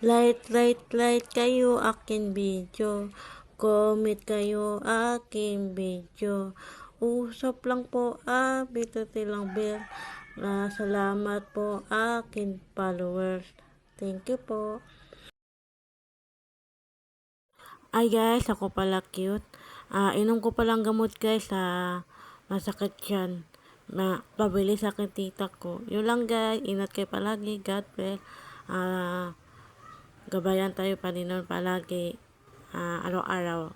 Like, like, like kayo akin video. Comment kayo aking video. Usap lang po, ah, bituti lang bell. Ah, salamat po akin followers. Thank you po. Ay guys, ako pala cute. Ah, inom ko palang gamot guys sa masakit yan. Na pabili sa akin tita ko. Yun lang guys, ingat kayo palagi. God bless. Ah, gabayan tayo Panginoon palagi. Ah, araw-araw.